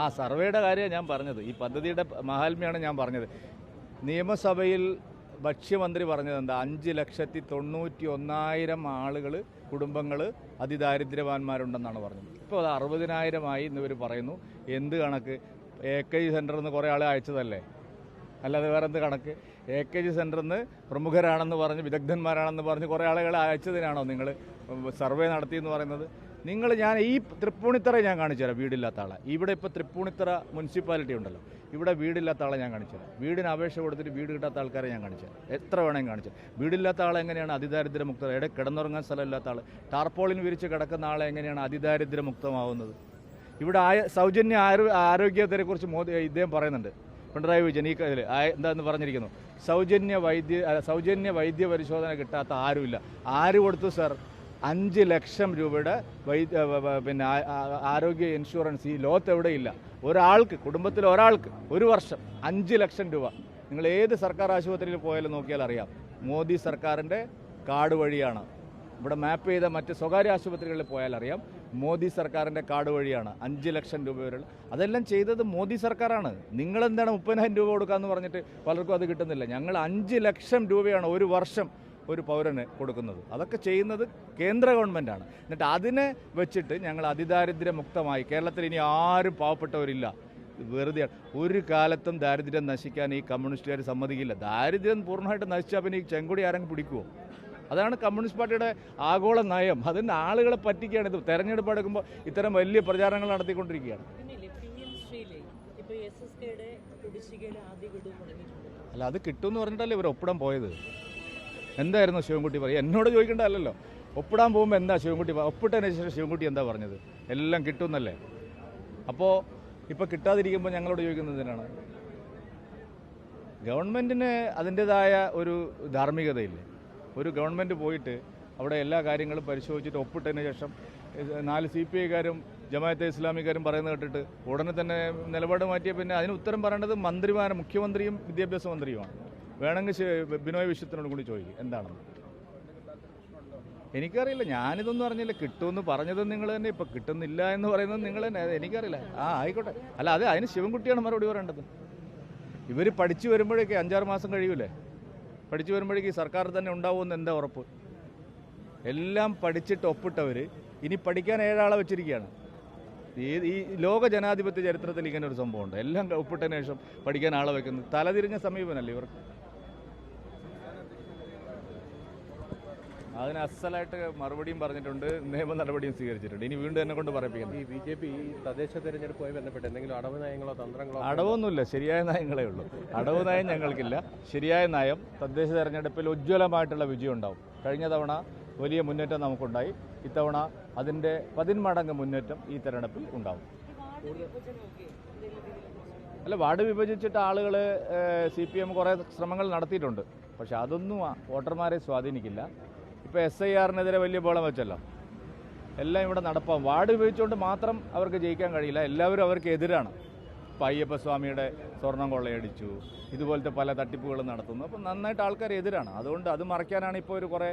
ആ സർവേയുടെ കാര്യം ഞാൻ പറഞ്ഞത്. ഈ പദ്ധതിയുടെ മഹാത്മ്യമാണ് ഞാൻ പറഞ്ഞത്. നിയമസഭയിൽ ഭക്ഷ്യമന്ത്രി പറഞ്ഞത് എന്താ? അഞ്ച് ലക്ഷത്തി തൊണ്ണൂറ്റി ഒന്നായിരം ആളുകൾ കുടുംബങ്ങൾ അതിദാരിദ്ര്യവാന്മാരുണ്ടെന്നാണ് പറഞ്ഞത്. ഇപ്പോൾ അത് അറുപതിനായിരമായി എന്നിവർ പറയുന്നു. എന്ത് കണക്ക്? എ കെ ജി സെന്ററിൽ നിന്ന് കുറേ ആളെ അയച്ചതല്ലേ? അല്ലാതെ വേറെ എന്ത് കണക്ക്? എ കെ ജി സെന്ററിൽ നിന്ന് പ്രമുഖരാണെന്ന് പറഞ്ഞ് വിദഗ്ധന്മാരാണെന്ന് പറഞ്ഞ് കുറേ ആളുകളെ അയച്ചതിനാണോ നിങ്ങൾ സർവേ നടത്തിയെന്ന് പറയുന്നത്? നിങ്ങൾ ഞാൻ ഈ തൃപ്പൂണിത്തറ ഞാൻ കാണിച്ചു തരാം വീടില്ലാത്ത ആളെ. ഇവിടെ ഇപ്പോൾ തൃപ്പൂണിത്തറ മുനിസിപ്പാലിറ്റി ഉണ്ടല്ലോ. ഇവിടെ വീടില്ലാത്ത ആളെ ഞാൻ കാണിച്ചു തരാം. വീടിന് അപേക്ഷ കൊടുത്തിട്ട് വീട് കിട്ടാത്ത ആൾക്കാരെ ഞാൻ കാണിച്ചു തരാം. എത്ര വേണമെങ്കിൽ കാണിച്ചു. വീടില്ലാത്ത ആളെ എങ്ങനെയാണ് അതിദാരിദ്ര്യമുക്ത? ഇട കിടന്നുറങ്ങാൻ സ്ഥലമില്ലാത്ത ആൾ ടാർപോളിൻ വിരിച്ച് കിടക്കുന്ന ആളെ എങ്ങനെയാണ് അതിദാരിദ്ര്യമുക്തമാവുന്നത്? ഇവിടെ ആയ സൗജന്യ ആരോ ആരോഗ്യത്തെക്കുറിച്ച് മോദി ഇദ്ദേഹം പറയുന്നുണ്ട്. പിണറായി വിജയൻ ഈ ഇതിൽ എന്താന്ന് പറഞ്ഞിരിക്കുന്നു. സൗജന്യ വൈദ്യ സൗജന്യ വൈദ്യ പരിശോധന കിട്ടാത്ത ആരുമില്ല. ആര് കൊടുത്തു സർ? അഞ്ച് ലക്ഷം രൂപയുടെ പിന്നെ ആരോഗ്യ ഇൻഷുറൻസ് ഈ ലോത്ത് എവിടെയില്ല. ഒരാൾക്ക് കുടുംബത്തിൽ ഒരാൾക്ക് ഒരു വർഷം അഞ്ച് ലക്ഷം രൂപ. നിങ്ങൾ ഏത് സർക്കാർ ആശുപത്രിയിൽ പോയാലും നോക്കിയാൽ അറിയാം. മോദി സർക്കാരിന്റെ കാർഡ് വഴിയാണ്. ഇവിടെ മാപ്പ് ചെയ്ത മറ്റ് സ്വകാര്യ ആശുപത്രികളിൽ പോയാൽ അറിയാം. മോദി സർക്കാരിന്റെ കാർഡ് വഴിയാണ് അഞ്ച് ലക്ഷം രൂപ വരെ അതെല്ലാം ചെയ്തത് മോദി സർക്കാരാണ്. നിങ്ങളെന്താണ് മുപ്പതിനായിരം രൂപ കൊടുക്കാമെന്ന് പറഞ്ഞിട്ട് പലർക്കും അത് കിട്ടുന്നില്ല. ഞങ്ങൾ അഞ്ച് ലക്ഷം രൂപയാണ് ഒരു വർഷം ഒരു പൗരന് കൊടുക്കുന്നത്. അതൊക്കെ ചെയ്യുന്നത് കേന്ദ്ര ഗവൺമെന്റാണ് എന്നിട്ട് അതിനെ വെച്ചിട്ട് ഞങ്ങൾ അതിദാരിദ്ര്യമുക്തമായി കേരളത്തിൽ ഇനി ആരും പാവപ്പെട്ടവരില്ല. വെറുതെ ഒരു കാലത്തും ദാരിദ്ര്യം നശിക്കാൻ ഈ കമ്മ്യൂണിസ്റ്റുകാർ സമ്മതിക്കില്ല. ദാരിദ്ര്യം പൂർണമായിട്ട് നശിച്ചാൽ പിന്നെ ഈ ചെങ്കൊടി ആരെങ്കിലും പിടിക്കുമോ അതാണ് കമ്മ്യൂണിസ്റ്റ് പാർട്ടിയുടെ ആഗോള നയം. അതിന്റെ ആളുകളെ പറ്റിക്കുകയാണ് ഇത്. തെരഞ്ഞെടുപ്പ് എടുക്കുമ്പോൾ ഇത്തരം വലിയ പ്രചാരണങ്ങൾ നടത്തിക്കൊണ്ടിരിക്കുകയാണ്. അല്ല അത് കിട്ടുമെന്ന് പറഞ്ഞിട്ടല്ലേ ഇവർ ഒപ്പിടാൻ പോയത്? എന്തായിരുന്നു ശിവൻകുട്ടി പറയുക? എന്നോട് ചോദിക്കേണ്ടതല്ലോ ഒപ്പിടാൻ പോകുമ്പോൾ എന്താ ശിവൻകുട്ടി ഒപ്പിട്ടതിന് ശേഷം ശിവൻകുട്ടി എന്താ പറഞ്ഞത്? എല്ലാം കിട്ടുമെന്നല്ലേ അപ്പോൾ ഇപ്പോൾ കിട്ടാതിരിക്കുമ്പോൾ ഞങ്ങളോട് ചോദിക്കുന്നത് എന്തിനാണ്? ഗവൺമെന്റിന് അതിന്റെതായ ഒരു ധാർമ്മികതയില്ലേ? ഒരു ഗവൺമെന്റ് പോയിട്ട് അവിടെ എല്ലാ കാര്യങ്ങളും പരിശോധിച്ചിട്ട് ഒപ്പിട്ടതിന് ശേഷം നാല് സി പി ഐക്കാരും ജമാഅത്തെ ഇസ്ലാമിക്കാരും പറയുന്നത് കേട്ടിട്ട് ഉടനെ തന്നെ നിലപാട് മാറ്റിയ പിന്നെ അതിന് ഉത്തരം പറയേണ്ടത് മന്ത്രിമാരും മുഖ്യമന്ത്രിയും വിദ്യാഭ്യാസ മന്ത്രിയുമാണ്. വേണമെങ്കിൽ ബിനോയ് വിശ്വത്തിനോട് കൂടി ചോദിക്കും. എന്താണെന്ന്. എനിക്കറിയില്ല ഞാനിതൊന്നും അറിഞ്ഞില്ല. കിട്ടുമെന്ന് പറഞ്ഞത് നിങ്ങൾ തന്നെ. ഇപ്പം കിട്ടുന്നില്ല എന്ന് പറയുന്നത് നിങ്ങൾ തന്നെ. എനിക്കറിയില്ല. ആ ആയിക്കോട്ടെ. അല്ല അത് അതിന് ശിവൻകുട്ടിയാണ് മറുപടി പറയേണ്ടത്. ഇവർ പഠിച്ചു വരുമ്പോഴേക്ക് അഞ്ചാറ് മാസം കഴിയൂലേ? പഠിച്ചു വരുമ്പോഴേക്ക് സർക്കാർ തന്നെ ഉണ്ടാവുമെന്ന് എന്താ ഉറപ്പ്? എല്ലാം പഠിച്ചിട്ട് ഒപ്പിട്ടവർ ഇനി പഠിക്കാൻ ഏഴാളെ വെച്ചിരിക്കുകയാണ്. ഈ ഈ ലോക ജനാധിപത്യ ചരിത്രത്തിൽ ഇങ്ങനെ ഒരു സംഭവമുണ്ട്. എല്ലാം ഒപ്പിട്ടതിന് ശേഷം പഠിക്കാൻ ആളെ വെക്കുന്നത്. തലതിരിഞ്ഞ സമീപനല്ലേ ഇവർക്ക്? അതിന് അസലായിട്ട് മറുപടിയും പറഞ്ഞിട്ടുണ്ട് നിയമ നടപടിയും സ്വീകരിച്ചിട്ടുണ്ട്. ഇനി വീണ്ടും എന്നെ കൊണ്ട് പറയിപ്പിക്കണം ഈ ബി ജെ പി തദ്ദേശ തെരഞ്ഞെടുപ്പുമായി ബന്ധപ്പെട്ട് എന്തെങ്കിലും അടവ് നയങ്ങളോ തന്ത്രങ്ങളോ അടവൊന്നുമില്ല ശരിയായ നയങ്ങളേ ഉള്ളൂ. അടവ് നയം ഞങ്ങൾക്കില്ല ശരിയായ നയം തദ്ദേശ തെരഞ്ഞെടുപ്പിൽ ഉജ്ജ്വലമായിട്ടുള്ള വിജയം ഉണ്ടാവും. കഴിഞ്ഞ തവണ വലിയ മുന്നേറ്റം നമുക്കുണ്ടായി. ഇത്തവണ അതിന്റെ പതിന്മടങ്ങ് മുന്നേറ്റം ഈ തെരഞ്ഞെടുപ്പിൽ ഉണ്ടാവും. അല്ല വാർഡ് വിഭജിച്ചിട്ട് ആളുകൾ സി പി എം കുറേ ശ്രമങ്ങൾ നടത്തിയിട്ടുണ്ട്. പക്ഷെ അതൊന്നും വോട്ടർമാരെ സ്വാധീനിക്കില്ല. ഇപ്പോൾ എസ് ഐ ആറിനെതിരെ വലിയ ബോളം വെച്ചല്ലോ. എല്ലാം ഇവിടെ നടപ്പാം. വാർഡ് ഉപയോഗിച്ചുകൊണ്ട് മാത്രം അവർക്ക് ജയിക്കാൻ കഴിയില്ല. എല്ലാവരും അവർക്ക് എതിരാണ്. ഇപ്പോൾ അയ്യപ്പസ്വാമിയുടെ സ്വർണം കൊള്ളയടിച്ചു. ഇതുപോലത്തെ പല തട്ടിപ്പുകളും നടത്തുന്നു. അപ്പം നന്നായിട്ട് ആൾക്കാർ എതിരാണ്. അതുകൊണ്ട് അത് മറയ്ക്കാനാണ് ഇപ്പോൾ ഒരു കുറേ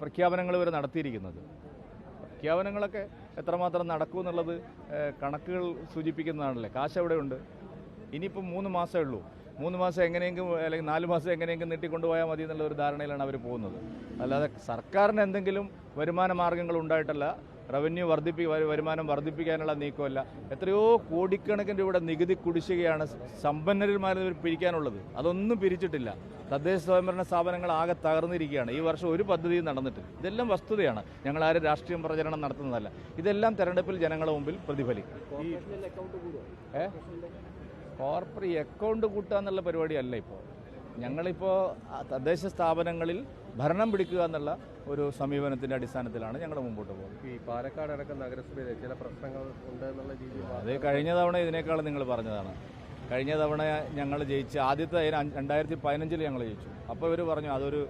പ്രഖ്യാപനങ്ങൾ ഇവർ നടത്തിയിരിക്കുന്നത്. പ്രഖ്യാപനങ്ങളൊക്കെ എത്രമാത്രം നടക്കും എന്നുള്ളത് കണക്കുകൾ സൂചിപ്പിക്കുന്നതാണല്ലേ. കാശ് എവിടെയുണ്ട്? ഇനിയിപ്പോൾ മൂന്ന് മാസമേ ഉള്ളൂ. മൂന്ന് മാസം എങ്ങനെയെങ്കിലും അല്ലെങ്കിൽ നാല് മാസം എങ്ങനെയെങ്കിലും നീട്ടിക്കൊണ്ടുപോയാൽ മതി എന്നുള്ള ഒരു ധാരണയിലാണ് അവർ പോകുന്നത്. അല്ലാതെ സർക്കാരിന് എന്തെങ്കിലും വരുമാന മാർഗങ്ങൾ ഉണ്ടായിട്ടല്ല റവന്യൂ വർദ്ധിപ്പി വരുമാനം വർദ്ധിപ്പിക്കാനുള്ള നീക്കമല്ല. എത്രയോ കോടിക്കണക്കിന് രൂപയുടെ നികുതി കുടിശ്ശികയാണ് സമ്പന്നന്മാരിൽ പിരിക്കാനുള്ളത്. അതൊന്നും പിരിച്ചിട്ടില്ല. തദ്ദേശ സ്വയംഭരണ സ്ഥാപനങ്ങൾ ആകെ തകർന്നിരിക്കുകയാണ്. ഈ വർഷം ഒരു പദ്ധതിയും നടന്നിട്ട് ഇതെല്ലാം വസ്തുതയാണ്. ഞങ്ങൾ ആരും രാഷ്ട്രീയം പ്രചരണം നടത്തുന്നതല്ല. ഇതെല്ലാം തെരഞ്ഞെടുപ്പിൽ ജനങ്ങളുടെ മുമ്പിൽ പ്രതിഫലിക്കും. കോർപ്പറേറ്റ് അക്കൗണ്ട് കൂട്ടുക എന്നുള്ള പരിപാടിയല്ല ഇപ്പോൾ ഞങ്ങളിപ്പോൾ തദ്ദേശ സ്ഥാപനങ്ങളിൽ ഭരണം പിടിക്കുക എന്നുള്ള ഒരു സമീപനത്തിന്റെ അടിസ്ഥാനത്തിലാണ് ഞങ്ങൾ മുമ്പോട്ട് പോകുന്നത്. ഈ പാലക്കാട് അടക്കം നഗരസഭയിലെ ചില പ്രശ്നങ്ങൾ ഉണ്ട് എന്നുള്ള രീതിയിൽ അത് കഴിഞ്ഞ തവണ ഇതിനേക്കാളും നിങ്ങൾ പറഞ്ഞതാണ്. കഴിഞ്ഞ തവണ ഞങ്ങൾ ജയിച്ച ആദ്യത്തെ രണ്ടായിരത്തി പതിനഞ്ചിൽ ഞങ്ങൾ ജയിച്ചു. അപ്പോൾ ഇവർ പറഞ്ഞു അതൊരു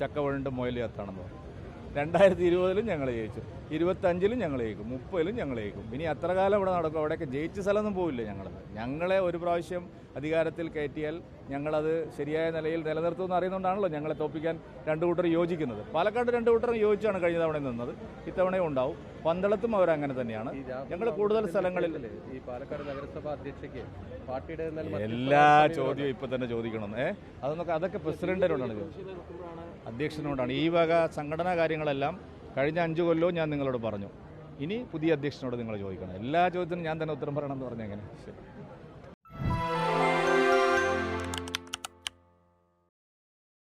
ചക്ക വീണ്ടും മൊയിൽ കത്താണെന്ന് പറഞ്ഞു. രണ്ടായിരത്തി ഇരുപതിലും ഞങ്ങൾ ജയിച്ചു. ഇരുപത്തഞ്ചിലും ഞങ്ങൾ ജയിക്കും മുപ്പതിലും ഞങ്ങൾ ജയിക്കും ഇനി അത്ര കാലം ഇവിടെ നടക്കും? അവിടെയൊക്കെ ജയിച്ച സ്ഥലമൊന്നും പോവില്ല ഞങ്ങൾ ഞങ്ങളെ ഒരു പ്രാവശ്യം അധികാരത്തിൽ കയറ്റിയാൽ ഞങ്ങളത് ശരിയായ നിലയിൽ നിലനിർത്തുമെന്ന് അറിയുന്നതുകൊണ്ടാണല്ലോ ഞങ്ങളെ തോപ്പിക്കാൻ രണ്ട് കൂട്ടർ യോജിക്കുന്നത്. പാലക്കാട് രണ്ട് കൂട്ടർ യോജിച്ചാണ് കഴിഞ്ഞ തവണ നിന്നത്. ഇത്തവണയും ഉണ്ടാവും. പന്തളത്തും അവരങ്ങനെ തന്നെയാണ്. ഞങ്ങൾ കൂടുതൽ സ്ഥലങ്ങളിൽ ഈ പാലക്കാട് നഗരസഭ അധ്യക്ഷയ്ക്ക് പാർട്ടിയുടെ എല്ലാ ചോദ്യവും ഇപ്പൊ തന്നെ ചോദിക്കണം ഏ? അതൊന്നൊക്കെ അതൊക്കെ പ്രസിഡന്റിനോടാണ് ചോദിച്ചത്. അധ്യക്ഷനോടാണ്. ഈ വക സംഘടനാ കാര്യങ്ങളെല്ലാം കഴിഞ്ഞ അഞ്ച് കൊല്ലവും ഞാൻ നിങ്ങളോട് പറഞ്ഞു. ഇനി പുതിയ അധ്യക്ഷനോട് നിങ്ങൾ ചോദിക്കണം. എല്ലാ ചോദ്യത്തിനും ഞാൻ തന്നെ ഉത്തരം പറയണമെന്ന് പറഞ്ഞെങ്ങനെ ശരി.